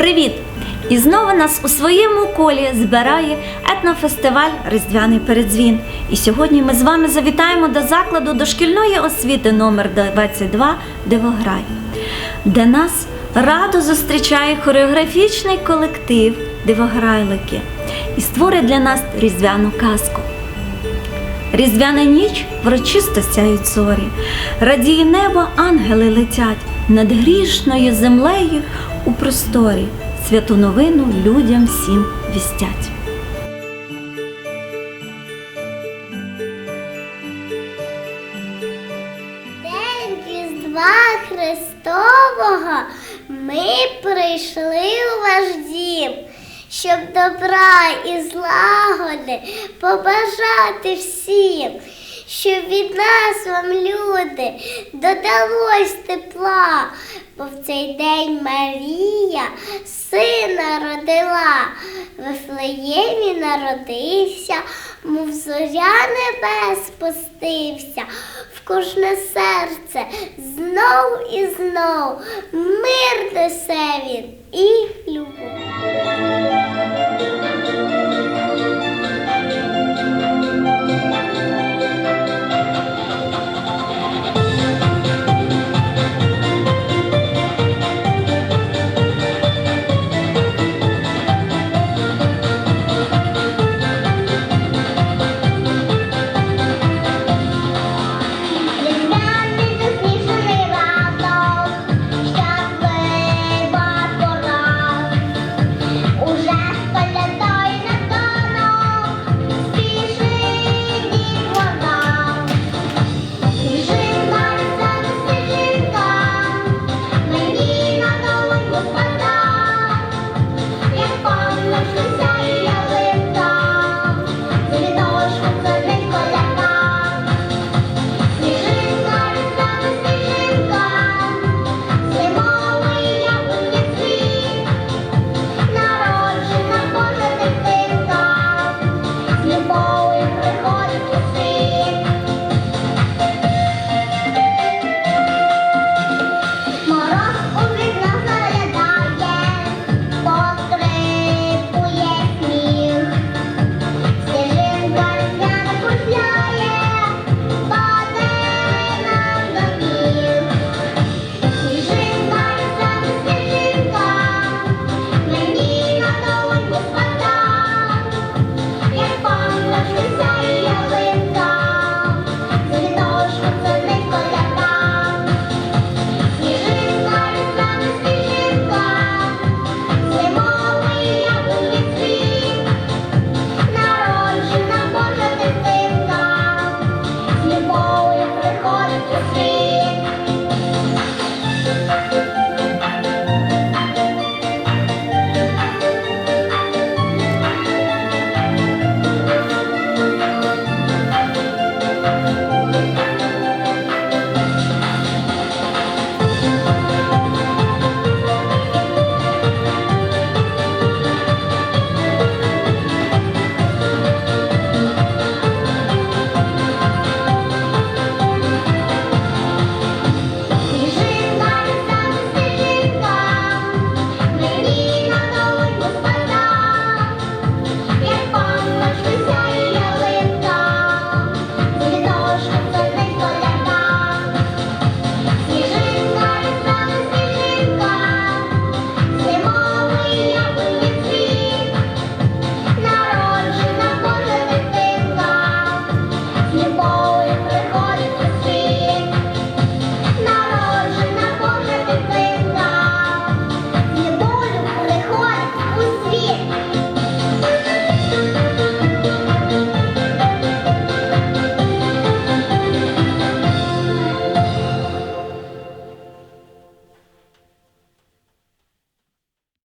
Привіт! І знову нас у своєму колі збирає етнофестиваль Різдвяний передзвін. І сьогодні ми з вами завітаємо до закладу дошкільної освіти номер 22 Дивограй, де нас радо зустрічає хореографічний колектив Дивограйлики і створить для нас різдвяну казку. Різдвяна ніч врочисто сяють зорі, радіє небо, ангели летять над грішною землею у просторі. Святу новину людям всім вістять. День Різдва Христового ми прийшли у ваш дім, щоб добра і злагоди побажати всім, щоб від нас вам, люди, додалось тепла, бо в цей день Марія сина родила, в Вифлеємі народився, мов зоря небес спустився, в кожне серце знов і знов мир несе він і любов.